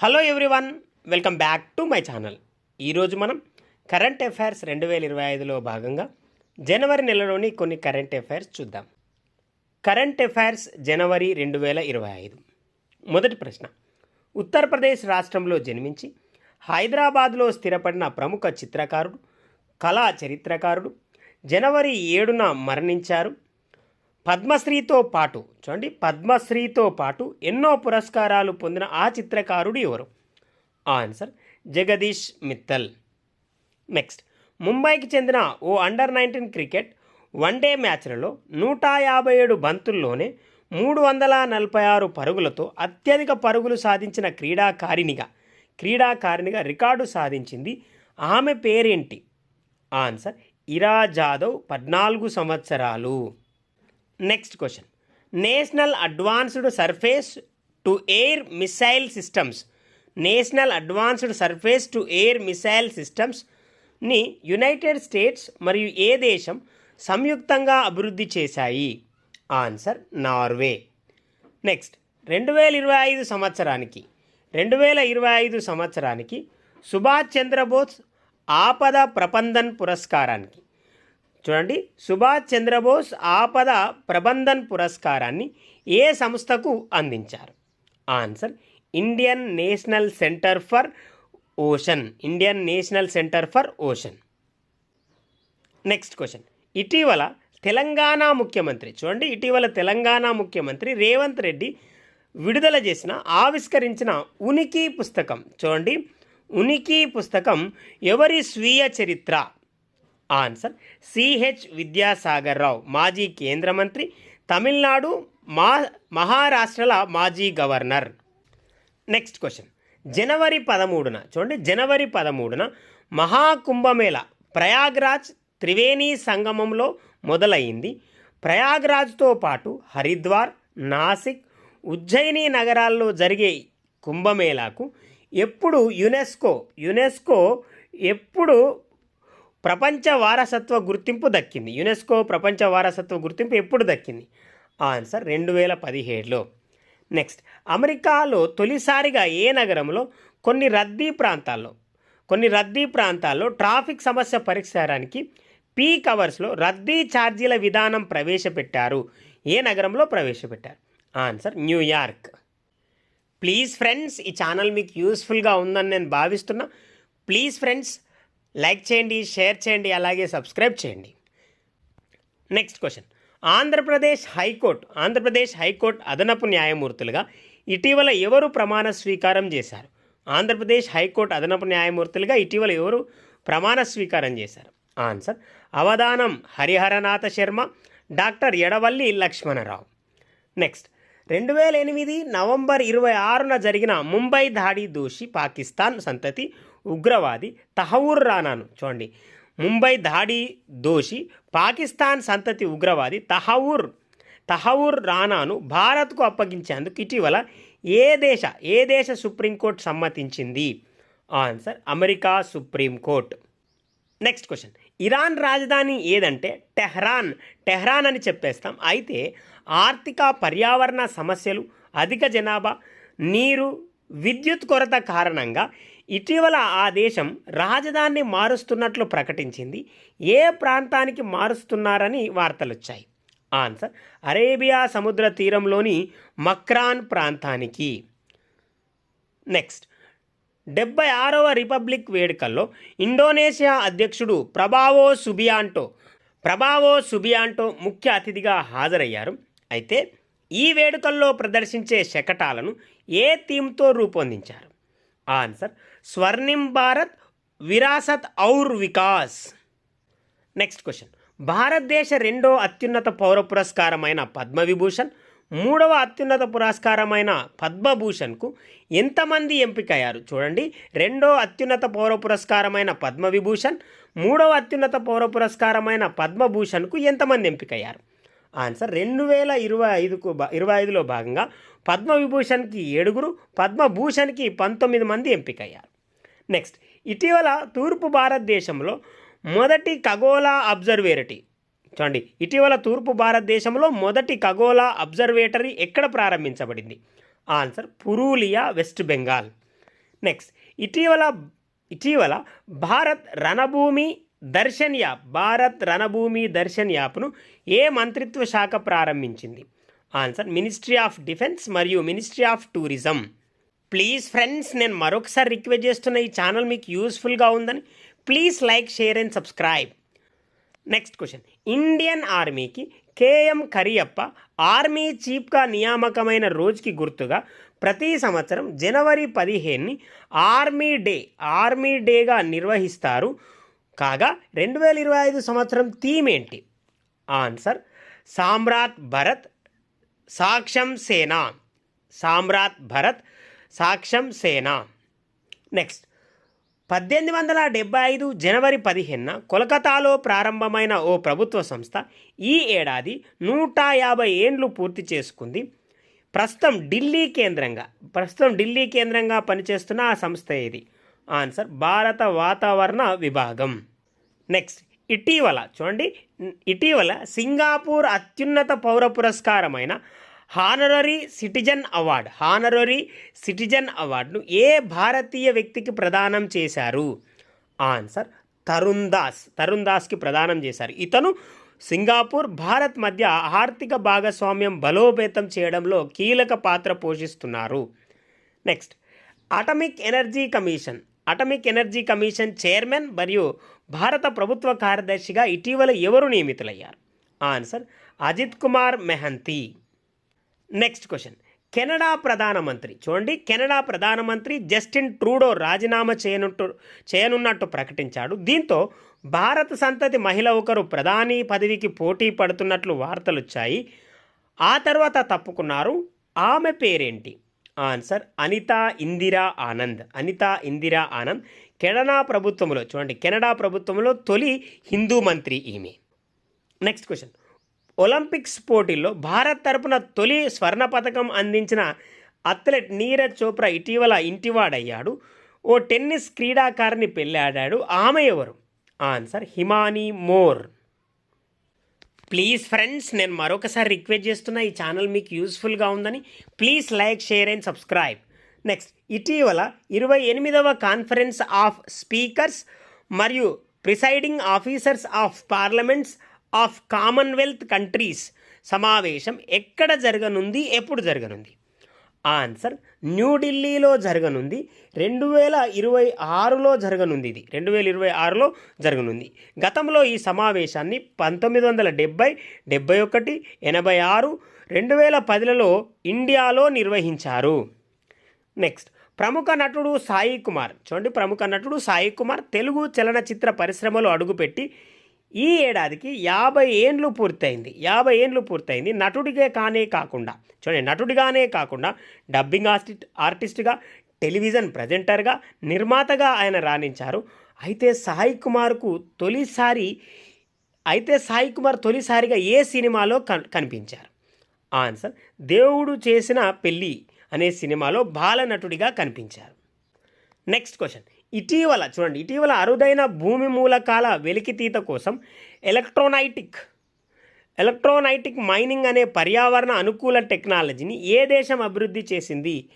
Hello everyone welcome back to my channel ఈరోజు మనం current affairs రెండు వేల ఇరవై ఐదులో భాగంగా జనవరి నెలలోని కొన్ని కరెంట్ అఫైర్స్ చూద్దాం. కరెంట్ అఫైర్స్ జనవరి రెండు వేల ఇరవై ఐదు. మొదటి ప్రశ్న. ఉత్తరప్రదేశ్ రాష్ట్రంలో జన్మించి హైదరాబాద్లో స్థిరపడిన ప్రముఖ చిత్రకారుడు కళా చరిత్రకారుడు జనవరి ఏడున మరణించారు. పద్మశ్రీతో పాటు చూడండి పద్మశ్రీతో పాటు ఎన్నో పురస్కారాలు పొందిన ఆ చిత్రకారుడు ఎవరు? ఆన్సర్ జగదీష్ మిత్తల్. నెక్స్ట్ ముంబైకి చెందిన ఓ under nineteen cricket one day మ్యాచ్లలో నూట యాభై ఏడు బంతుల్లోనే మూడు వందల నలభై ఆరు పరుగులతో అత్యధిక పరుగులు సాధించిన క్రీడాకారిణిగా క్రీడాకారిణిగా రికార్డు సాధించింది. ఆమె పేరేంటి? ఆన్సర్ ఇరా జాదవ్ పద్నాలుగు సంవత్సరాలు. Next question national advanced surface to air missile systems national advanced surface to air missile సిస్టమ్స్ని United states మరియు ఏ దేశం సంయుక్తంగా అభివృద్ధి చేశాయి? ఆన్సర్ నార్వే నెక్స్ట్ రెండు వేల ఇరవై ఐదు సంవత్సరానికి రెండు వేల ఇరవై ఐదు సంవత్సరానికి సుభాష్ చంద్రబోస్ ఆపద ప్రబంధన్ పురస్కారానికి చూడండి. సుభాష్ చంద్రబోస్ ఆపద ప్రబంధన్ పురస్కారాన్ని ఏ సంస్థకు అందించారు? Answer Indian national centre for ocean. Indian national centre for ocean. Next question. ఇటీవల తెలంగాణ ముఖ్యమంత్రి చూడండి ఇటీవల తెలంగాణ ముఖ్యమంత్రి రేవంత్ రెడ్డి విడుదల చేసిన ఆవిష్కరించిన ఉనికి పుస్తకం చూడండి. ఉనికి పుస్తకం ఎవరి స్వీయ చరిత్ర? ఆన్సర్ సిహెచ్ విద్యాసాగర్ రావు మాజీ కేంద్ర మంత్రి తమిళనాడు మా మహారాష్ట్రల మాజీ గవర్నర్. నెక్స్ట్ క్వశ్చన్ జనవరి పదమూడున చూడండి జనవరి పదమూడున మహాకుంభమేళ ప్రయాగ్రాజ్ త్రివేణి సంగమంలో మొదలైంది ప్రయాగ్రాజ్తో పాటు హరిద్వార్ నాసిక్ ఉజ్జయిని నగరాల్లో జరిగే కుంభమేళాకు ఎప్పుడు యునెస్కో యునెస్కో ఎప్పుడు ప్రపంచ వారసత్వ గుర్తింపు దక్కింది. యునెస్కో ప్రపంచ వారసత్వ గుర్తింపు ఎప్పుడు దక్కింది? ఆన్సర్ రెండు వేల పదిహేడులో నెక్స్ట్ అమెరికాలో తొలిసారిగా ఏ నగరంలో? కొన్ని రద్దీ ప్రాంతాల్లో. కొన్ని రద్దీ ప్రాంతాల్లో ట్రాఫిక్ సమస్య పరిష్కారానికి పీక్ అవర్స్లో రద్దీ ఛార్జీల విధానం ప్రవేశపెట్టారు. ఏ నగరంలో ప్రవేశపెట్టారు? Answer New York. Please friends ఈ ఛానల్ మీకు యూస్ఫుల్గా ఉందని నేను భావిస్తున్నా. ప్లీజ్ ఫ్రెండ్స్ లైక్ చేయండి షేర్ చేయండి అలాగే సబ్స్క్రైబ్ చేయండి. Next question. Andhra Pradesh high court Andhra Pradesh high court అదనపు న్యాయమూర్తులుగా ఇటీవల ఎవరు ప్రమాణ స్వీకారం చేశారు? ఆంధ్రప్రదేశ్ హైకోర్టు అదనపు న్యాయమూర్తులుగా ఇటీవల ఎవరు ప్రమాణ స్వీకారం చేశారు? Answer Avadhanam Hariharanatha Sharma doctor Edavalli Lakshmanarao. Next రెండు వేల ఎనిమిది నవంబర్ ఇరవై ఆరున జరిగిన ముంబై దాడి దోషి పాకిస్తాన్ సంతతి ఉగ్రవాది తహవూర్ రానాను. చూడండి. ముంబై దాడి దోషి పాకిస్తాన్ సంతతి ఉగ్రవాది తహవూర్ తహవూర్ రానాను భారత్కు అప్పగించేందుకు ఇటీవల ఏ దేశ ఏ దేశ supreme court సమ్మతించింది? Answer America supreme court next question. Iran రాజధాని ఏదంటే టెహ్రాన్. టెహ్రాన్ అని చెప్పేస్తాం. అయితే ఆర్థిక పర్యావరణ సమస్యలు అధిక జనాభా నీరు విద్యుత్ కొరత కారణంగా ఇటీవల ఆ దేశం రాజధానిని మారుస్తున్నట్లు ప్రకటించింది. ఏ ప్రాంతానికి మారుస్తున్నారని వార్తలు వచ్చాయి ఆన్సర్ అరేబియా సముద్ర తీరంలోని మక్రాన్ ప్రాంతానికి. నెక్స్ట్ డెబ్బై ఆరవ రిపబ్లిక్ వేడుకల్లో ఇండోనేషియా అధ్యక్షుడు ప్రభావో సుబియాంటో ప్రభావో సుబియాంటో ముఖ్య అతిథిగా హాజరయ్యారు. అయితే ఈ వేడుకల్లో ప్రదర్శించే శకటాలను ఏ థీమ్తో రూపొందించారు? Answer Swarnim Bharat Virasat aur Vikas. Next question. భారతదేశ రెండో అత్యున్నత పౌర పురస్కారమైన పద్మవిభూషణ్ మూడవ అత్యున్నత పురస్కారమైన పద్మభూషణ్కు ఎంతమంది ఎంపికయ్యారు? చూడండి. రెండో అత్యున్నత పౌర పురస్కారమైన పద్మవిభూషణ్ మూడవ అత్యున్నత పౌర పురస్కారమైన పద్మభూషణ్కు ఎంతమంది ఎంపికయ్యారు? ఆన్సర్ రెండు వేల ఇరవై ఐదుకు ఇరవై ఐదులో భాగంగా పద్మవిభూషణ్కి ఏడుగురు పద్మభూషణ్కి పంతొమ్మిది మంది ఎంపికయ్యారు. నెక్స్ట్ ఇటీవల తూర్పు భారతదేశంలో మొదటి ఖగోళ అబ్జర్వేటరీ చూడండి ఇటీవల తూర్పు భారతదేశంలో మొదటి ఖగోళ అబ్జర్వేటరీ ఎక్కడ ప్రారంభించబడింది? Answer Purulia west Bengal. Next ఇటీవల ఇటీవల భారత్ రణభూమి దర్శన్ యాప్ భారత్ రణభూమి దర్శన్ యాప్ను ఏ మంత్రిత్వ శాఖ ప్రారంభించింది? ఆన్సర్ మినిస్ట్రీ ఆఫ్ డిఫెన్స్ మరియు ministry of tourism. Please friends నేను మరొకసారి రిక్వెస్ట్ చేస్తున్న ఈ ఛానల్ మీకు యూస్ఫుల్గా ఉందని please like share and subscribe. Next question. Indian ఆర్మీకి కేఎం కరియప్ప ఆర్మీ చీఫ్గా నియామకమైన రోజుకి గుర్తుగా ప్రతి సంవత్సరం జనవరి పదిహేనుని ఆర్మీ డే ఆర్మీ డేగా నిర్వహిస్తారు కాగా రెండు వేల ఇరవై ఐదు సంవత్సరం థీమ్ ఏంటి ఆన్సర్ సామ్రాట్ భరత్ సాక్ష్యం సేన. సామ్రాట్ భరత్ సాక్ష్యం సేన. నెక్స్ట్ పద్దెనిమిది వందల డెబ్బై ఐదు జనవరి పదిహేనున కోల్కతాలో ప్రారంభమైన ఓ ప్రభుత్వ సంస్థ ఈ ఏడాది నూట యాభై ఏండ్లు పూర్తి చేసుకుంది. ప్రస్తుతం ఢిల్లీ కేంద్రంగా ప్రస్తుతం ఢిల్లీ కేంద్రంగా పనిచేస్తున్న ఆ సంస్థ ఇది ఆన్సర్ భారత వాతావరణ విభాగం. నెక్స్ట్ ఇటీవల చూడండి ఇటీవల సింగాపూర్ అత్యున్నత పౌర పురస్కారమైన honorary citizen award honorary citizen అవార్డును ఏ భారతీయ వ్యక్తికి ప్రదానం చేశారు? ఆన్సర్ తరుణ్ దాస్ తరుణ్ దాస్కి ప్రదానం చేశారు. ఇతను సింగాపూర్ భారత్ మధ్య ఆర్థిక భాగస్వామ్యం బలోపేతం చేయడంలో కీలక పాత్ర పోషిస్తున్నారు. Next atomic energy commission atomic energy commission chairman మరియు భారత ప్రభుత్వ కార్యదర్శిగా ఇటీవల ఎవరు నియమితులయ్యారు? Answer Ajit Kumar Mohanty. Next question. Canada ప్రధానమంత్రి చూడండి కెనడా ప్రధానమంత్రి జస్టిన్ ట్రూడో రాజీనామా చేయనుట్టు చేయనున్నట్టు ప్రకటించాడు. దీంతో భారత సంతతి మహిళ ఒకరు ప్రధాని పదవికి పోటీ పడుతున్నట్లు వార్తలు వచ్చాయి ఆ తర్వాత తప్పుకున్నారు. ఆమె పేరేంటి? ఆన్సర్ అనితా ఇందిరా ఆనంద్. అనితా ఇందిరా ఆనంద్ కెనడా ప్రభుత్వంలో చూడండి కెనడా ప్రభుత్వంలో తొలి హిందూ మంత్రి ఈమె. నెక్స్ట్ క్వశ్చన్ ఒలింపిక్స్ పోటీల్లో భారత్ తరపున తొలి స్వర్ణ పథకం అందించిన అథ్లెట్ నీరజ్ చోప్రా ఇటీవల ఇంటివాడయ్యాడు. ఓ టెన్నిస్ క్రీడాకారిని పెళ్ళాడాడు. ఆమె ఎవరు? Answer Himani Mor please friends నేను మరొకసారి రిక్వెస్ట్ చేస్తున్నా ఈ ఛానల్ మీకు యూస్ఫుల్గా ఉందని. Please like share and subscribe next ఇటీవల ఇరవై ఎనిమిదవ కాన్ఫరెన్స్ ఆఫ్ స్పీకర్స్ మరియు presiding officers of parliaments of commonwealth countries సమావేశం ఎక్కడ జరగనుంది ఎప్పుడు జరగనుంది? ఆన్సర్ న్యూఢిల్లీలో జరగనుంది. రెండు వేల ఇరవై ఆరులో జరగనుంది ఇది. రెండు వేల ఇరవై ఆరులో జరగనుంది. గతంలో ఈ సమావేశాన్ని పంతొమ్మిది వందల డెబ్బై డెబ్బై ఒకటి ఎనభై ఆరు రెండు వేల పదిలలో ఇండియాలో నిర్వహించారు. నెక్స్ట్ ప్రముఖ నటుడు సాయి కుమార్. చూడండి ప్రముఖ నటుడు సాయి కుమార్ తెలుగు చలనచిత్ర పరిశ్రమలో అడుగుపెట్టి ఈ ఏడాదికి యాభై ఏండ్లు పూర్తయింది. యాభై ఏండ్లు పూర్తయింది. నటుడిగా కానే కాకుండా చూడండి నటుడిగానే కాకుండా డబ్బింగ్ ఆర్టిస్ట్ ఆర్టిస్ట్గా టెలివిజన్ ప్రజెంటర్గా నిర్మాతగా ఆయన రాణించారు. అయితే సాయి కుమార్కు తొలిసారి అయితే సాయి కుమార్ తొలిసారిగా ఏ సినిమాలో కన్ కనిపించారు? ఆన్సర్ దేవుడు చేసిన పెళ్ళి అనే సినిమాలో బాలనటుడిగా కనిపించారు. Next question. ఇటీవల చూడండి ఇటీవల అరుదైన భూమి మూలకాల వెలికితీత కోసం ఎలక్ట్రోనైటిక్ ఎలక్ట్రోనైటిక్ మైనింగ్ అనే పర్యావరణ అనుకూల టెక్నాలజీని ఏ దేశం అభివృద్ధి చేసింది?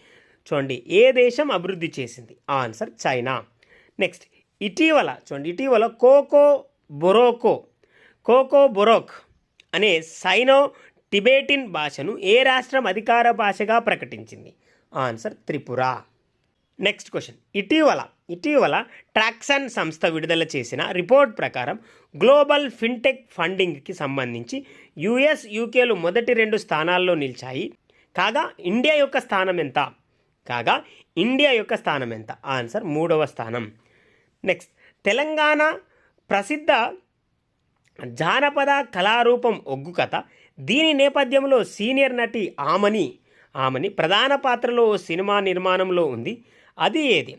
చూడండి ఏ దేశం అభివృద్ధి చేసింది? Answer China. నెక్స్ట్ ఇటీవల చూడండి ఇటీవల కోకో బొరోకో కోకో బొరోక్ అనే సైనో టిబేటిన్ భాషను ఏ రాష్ట్రం అధికార భాషగా ప్రకటించింది? ఆన్సర్ త్రిపుర. నెక్స్ట్ క్వశ్చన్ ఇటీవల ఇటీవల ట్రాక్సన్ సంస్థ విడుదల చేసిన రిపోర్ట్ ప్రకారం గ్లోబల్ ఫిన్టెక్ ఫండింగ్కి సంబంధించి యుఎస్ యూకేలు మొదటి రెండు స్థానాల్లో నిలిచాయి. కాగా ఇండియా యొక్క స్థానం ఎంత? కాగా ఇండియా యొక్క స్థానం ఎంత? ఆన్సర్ మూడవ స్థానం. నెక్స్ట్ తెలంగాణ ప్రసిద్ధ జానపద కళారూపం ఒగ్గు కథ. దీని నేపథ్యంలో సీనియర్ నటి ఆమని ఆమని ప్రధాన పాత్రలో ఓ సినిమా నిర్మాణంలో ఉంది. అది ఏది?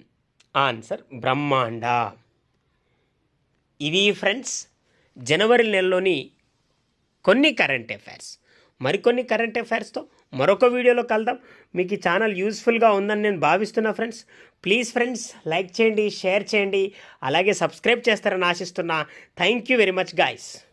ఆన్సర్ బ్రహ్మాండ. ఇవి ఫ్రెండ్స్ జనవరి నెలలోని కొన్ని కరెంట్ అఫైర్స్. మరికొన్ని కరెంట్ అఫైర్స్తో మరొక వీడియోలో కలుద్దాం. మీకు ఈ ఛానల్ యూస్ఫుల్గా ఉందని నేను భావిస్తున్నా ఫ్రెండ్స్. ప్లీజ్ ఫ్రెండ్స్ లైక్ చేయండి షేర్ చేయండి. అలాగే సబ్స్క్రైబ్ చేస్తారని ఆశిస్తున్నా. Thank you very much guys.